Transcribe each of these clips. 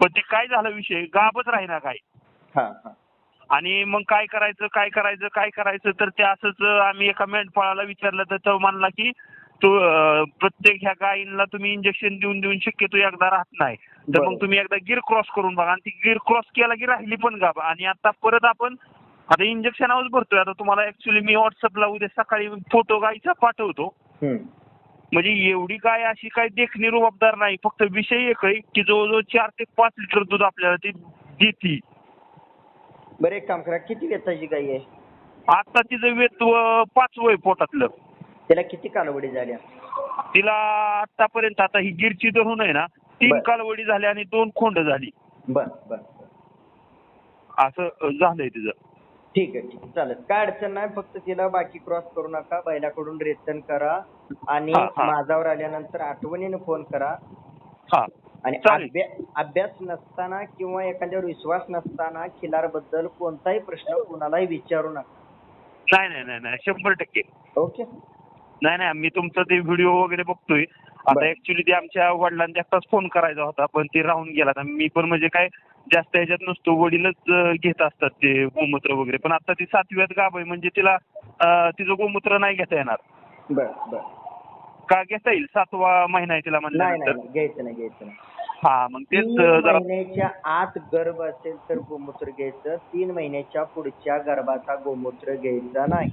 पण ते काय झालं विषय? गाबच राहीना काय? आणि मग काय करायचं काय करायचं काय करायचं? तर ते असंच आम्ही एका मेंढपाळाला विचारलं तर तो म्हणला की तो प्रत्येक ह्या गायींना तुम्ही इंजेक्शन देऊन देऊन शक्यतो एकदा राहत नाही. तर. मग तुम्ही एकदा गिर क्रॉस करून बघा. आणि ती गिर क्रॉस केला की राहिली पण गाब. आणि आता परत आपण आता इंजेक्शन आवाज भरतोय. आता तुम्हाला ऍक्च्युली मी व्हॉट्सअपला उद्या सकाळी फोटो गायीचा पाठवतो. म्हणजे एवढी काय अशी काय देखणी रुबाबदार नाही. फक्त विषय एक आहे की जवळजवळ चार ते पाच लिटर दूध आपल्याला ती देते. बरं एक काम करा किती वेताची गाई आहे? आता तिचं वेत व- पाच वय पोटातलं. त्याला किती कालावडी झाल्या? तिला आतापर्यंत आता ही गिरची धरून आहे ना तीन बर. कालवडी झाली आणि दोन खोंड झाली. बर बर असं झालंय तिचं. ठीक आहे ठीक आहे. चालेल. काय अडचण नाही फक्त तिला बाकी क्रॉस करू नका. बैलाकडून रेतन करा आणि हा, हा. माझावर आल्यानंतर आठवणीने फोन करा. हा. आणि चालेल. अभ्या- अभ्यास नसताना किंवा एखाद्यावर विश्वास नसताना खिलारबद्दल कोणताही प्रश्न कोणालाही विचारू नका. नाही नाही नाही नाही. शंभर टक्के. ओके. नाही नाही मी तुमचं ते व्हिडिओ वगैरे बघतोय. आता. ऍक्च्युली ते आमच्या वडिलांचा एकटाच फोन करायचा होता पण ते राहून गेला. मी पण म्हणजे काय जास्त ह्याच्यात नसतो वडीलच घेत असतात ते गोमूत्र वगैरे. पण आता ती सातव्यात गाभ आहे म्हणजे तिला तिचं गोमूत्र नाही घेता येणार. बर बर. का घेता येईल? सातवा महिना आहे तिला नाही, घ्यायचं नाही घ्यायचं नाही. हा मग तेच महिन्याच्या आत गर्भ असेल तर गोमूत्र घ्यायचं. तीन महिन्याच्या पुढच्या गर्भाचा गोमूत्र घ्यायचा नाही.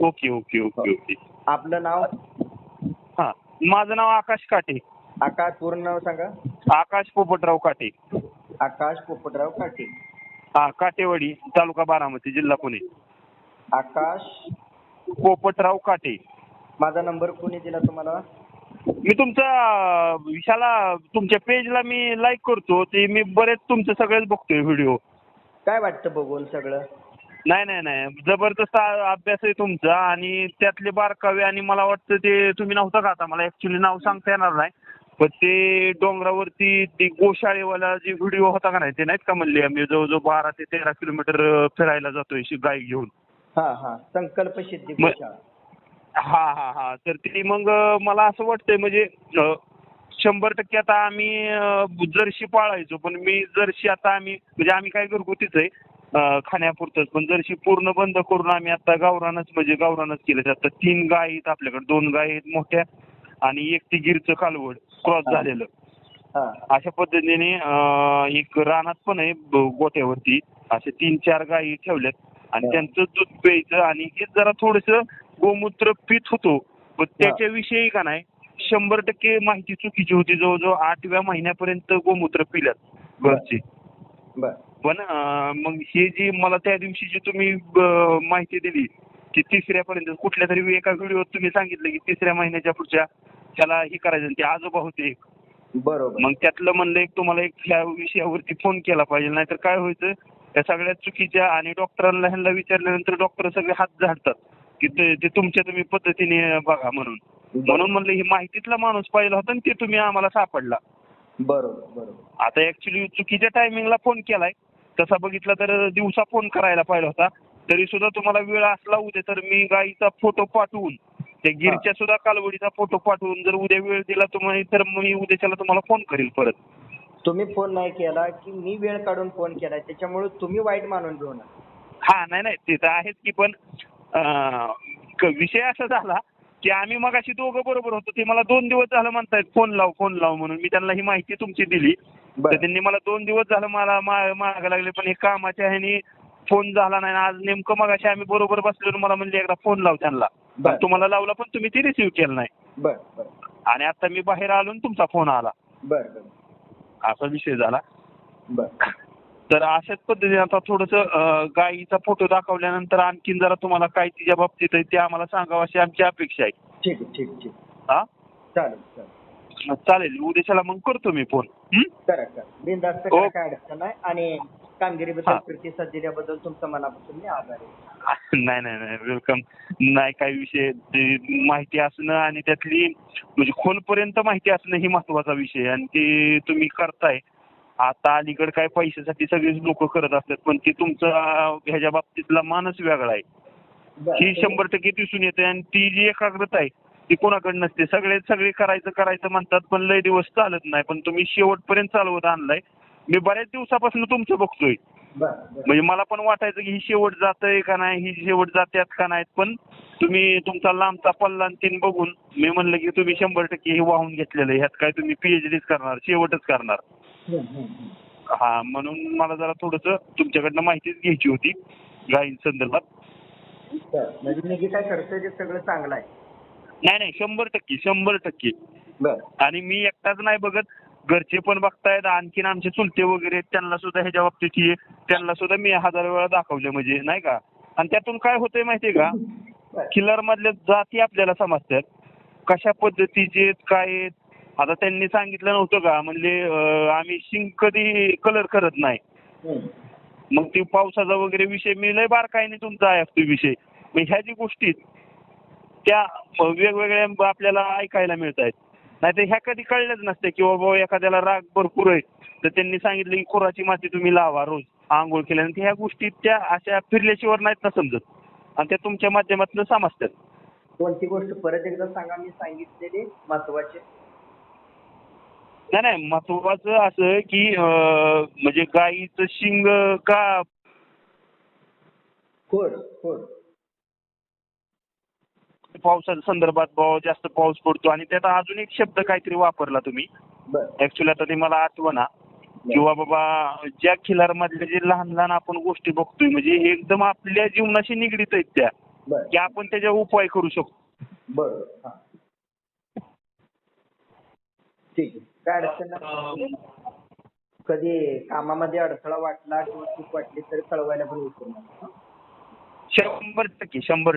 Okay okay okay okay. आपलं नाव? माझं नाव आकाश काटे. आकाश पूर्ण नाव सांगा. आकाश पोपटराव काटे. आकाश पोपटराव काटे. हा काटेवाडी तालुका बारामती जिल्हा पुणे. आकाश. पोपटराव काटे. माझा नंबर कोणी दिला तुम्हाला? मी तुमचा विशाला तुमच्या पेजला मी लाईक करतो. ते मी बरेच तुमचे सगळेच बघतोय व्हिडिओ काय वाटतं बघून सगळं? नाही नाही नाही. जबरदस्त अभ्यास आहे तुमचा आणि त्यातले बारकावे आणि मला वाटतं ते तुम्ही नव्हता का आता? मला ऍक्च्युली नाव सांगता येणार नाही. पण ते डोंगरावरती ते गोशाळेवाला जे व्हिडिओ होता का नाही ते नाहीत का म्हणले आम्ही? जवळजवळ बारा ते तेरा किलोमीटर फिरायला जातोय शी गाय घेऊन. हा हा. संकल्प सिद्धी मग- गोशाळा. हा हा हा. तर ते मग अं, मला असं वाटतंय म्हणजे अं, शंभर टक्के आता आम्ही अं, जर्शी पाळायचो. पण मी जर्शी आता आम्ही म्हणजे आम्ही काय घरगुतीच आहे. खाण्यापुरतंच. पण जर्शी पूर्ण बंद करून आम्ही आता गावरानच म्हणजे गावरानच केलं. आता तीन गाय आहेत आपल्याकडे. दोन गाय आहेत मोठ्या आणि एक ती गिरचं कालवड क्रॉस. झालेलं. अशा पद्धतीने एक रानात पण आहे गोट्यावरती असे तीन चार गायी ठेवल्यात. आणि. त्यांचं दूध प्यायचं आणि हे जरा थोडस गोमूत्र पित होतो. पण त्याच्याविषयी का नाही शंभर टक्के माहिती चुकीची होती. जवळजवळ आठव्या महिन्यापर्यंत गोमूत्र पिल्यात घरचे. पण मग हे जी मला त्या दिवशी जी तुम्ही माहिती दिली की तिसऱ्यापर्यंत कुठल्या तरी एका व्हिडिओत तुम्ही सांगितलं की तिसऱ्या महिन्याच्या पुढच्या त्याला हे करायचं ते आजोबा होते. एक बरोबर. मग त्यातलं म्हणलं एक तुम्हाला एक ह्या विषयावरती फोन केला पाहिजे. नाहीतर काय व्हायचं त्या सगळ्या चुकीच्या आणि डॉक्टरांना ह्यांना विचारल्यानंतर डॉक्टर सगळे हात झाडतात की ते ते तुमच्या तुम्ही पद्धतीने बघा म्हणून. म्हणून म्हणलं ही माहितीतला माणूस पाहिला होता आणि ते तुम्ही आम्हाला सापडला. बरोबर बरोबर. आता ऍक्च्युली चुकीच्या टायमिंगला फोन केलाय. तसा बघितला तर दिवसा फोन करायला पाहिजे होता. तरी सुद्धा तुम्हाला वेळ असला उद्या तर मी गाईचा फोटो पाठवून त्या गिरच्या सुद्धा कालवडीचा फोटो पाठवून जर उद्या वेळ दिला तुम्हाला तर मी उद्याच्याला तुम्हाला फोन करील परत. तुम्ही फोन नाही केला की मी वेळ काढून फोन केला त्याच्यामुळे तुम्ही वाईट मानून घेऊ नका. हा नाही नाही ते तर आहेच की पण अं, क- विषय असा झाला की आम्ही मग अशी दोघं बरोबर होतो ते मला दोन दिवस झालं म्हणतायत फोन लाव फोन लाव म्हणून. मी त्यांना ही माहिती तुमची दिली. तर बरं. त्यांनी मला दोन दिवस झालं मला मा- मागायला लागले पण हे कामाच्या ह्यानी फोन झाला नाही. आज नेमकं मग अशी आम्ही बरोबर बसलेलो मला म्हणजे एकदा फोन लाव त्यांना. तुम्हाला लावला पण तुम्ही ते रिसिव्ह केलं नाही. बर बर. आणि आता मी बाहेर आलो तुमचा फोन आला. बर बर. असा विषय झाला. बर. तर अशाच पद्धतीने आता थोडस गायीचा फोटो दाखवल्यानंतर आणखीन जरा तुम्हाला काय तिच्या बाबतीत आहे ते आम्हाला सांगावं अशी आमची अपेक्षा आहे. ठीक आहे ठीक ठीक हा. चालेल चालेल. मग चालेल. उद्याच्याला मग करतो मी फोन? करा करा. बिनधास्त. करा काय अडचण नाही. आणि कामगिरीबद्दल हा. प्रतिसाद दिल्याबद्दल तुमचा मनापासून मी आभार आहे. नाही नाही नाही. वेलकम नाही काही विषय ते माहिती असणं आणि त्यातली म्हणजे खोलपर्यंत माहिती असणं ही महत्त्वाचा विषय आहे. आणि ते तुम्ही करताय. आता अलीकडे काय पैशासाठी सगळेच लोक करत असतात पण ते तुमचा ह्याच्या बाबतीतला मानच वेगळा आहे. बरं. ही शंभर टक्के दिसून येते आणि ती जी एकाग्रता आहे ती कोणाकडे नसते. सगळे सगळे करायचं करायचं म्हणतात पण लय दिवस चालत नाही. पण तुम्ही शेवटपर्यंत चालवत आणलाय. मी बऱ्याच दिवसापासून तुमचं बघतोय. म्हणजे मला पण वाटायचं की ही शेवट जातंय का नाही ही शेवट जात्यात का नाहीत. पण तुम्ही तुमचा लांबचा पल्ला तीन बघून मी म्हणलं की तुम्ही शंभर टक्के हे वाहून घेतलेलं आहे. ह्यात काय तुम्ही पीएचडीच करणार शेवटच करणार. हा म्हणून मला जरा थोडंसं तुमच्याकडनं माहितीच घ्यायची होती. गायींसंदर्भात बर. म्हणजे मी जे काय करतोय ते सगळं चांगलं आहे. नाही नाही शंभर टक्के शंभर टक्के. बर. आणि मी एकटाच नाही बघत. घरचे पण बघतायत आणखीन आमचे चुलते वगैरे आहेत, त्यांना सुद्धा ह्याच्या बाबतीत ही त्यांना सुद्धा मी हजार वेळा दाखवले म्हणजे नाही का? आणि त्यातून काय होतंय माहितीये का? बर. किल्लार मधल्या जाती आपल्याला समजतात. कशा पद्धतीचे आहेत, काय आहेत. आता त्यांनी सांगितलं नव्हतं का? म्हणजे अं, आम्ही शिंग कधी कलर करत नाही. हम्म. मग ते पावसाचा वगैरे विषय मी लय बारकाईने तुमचा ऐकतो विषय. मग ह्या जी गोष्टी आहेत, त्या वेगवेगळ्या आपल्याला ऐकायला मिळत आहेत नाही तर ह्या कधी कळल्याच नसते की बाबा एखाद्याला राग भरपूर आहे तर त्यांनी सांगितलं की खुराची माती तुम्ही लावा रोज आंघोळ केल्यानंतर. ह्या गोष्टी त्या अशा फिरल्याशिवाय नाहीत ना समजत. आणि त्या तुमच्या माध्यमातून समजतात. कोणती गोष्ट परत एकदा सांगा मी सांगितलेली महत्वाची? नाही नाही महत्वाचं असं की म्हणजे गाईचं शिंग का? खोड खोड. पावसाच्या संदर्भात भाव जास्त पाऊस पडतो आणि त्यात अजून एक शब्द काहीतरी वापरला तुम्ही. ऍक्च्युली आता ते मला आठवना किंवा बाबा ज्या खिलार मधल्या जे लहान लहान आपण गोष्टी बघतोय म्हणजे हे एकदम आपल्या जीवनाशी निगडीत आहेत त्या की आपण त्याच्यावर उपाय करू शकतो. बर हा. ठीक आहे. काय अडचण कधी कामामध्ये अडथळा वाटला किंवा चूक वाटली तर कळवायला पण विसरू नका शंभर टक्के शंभर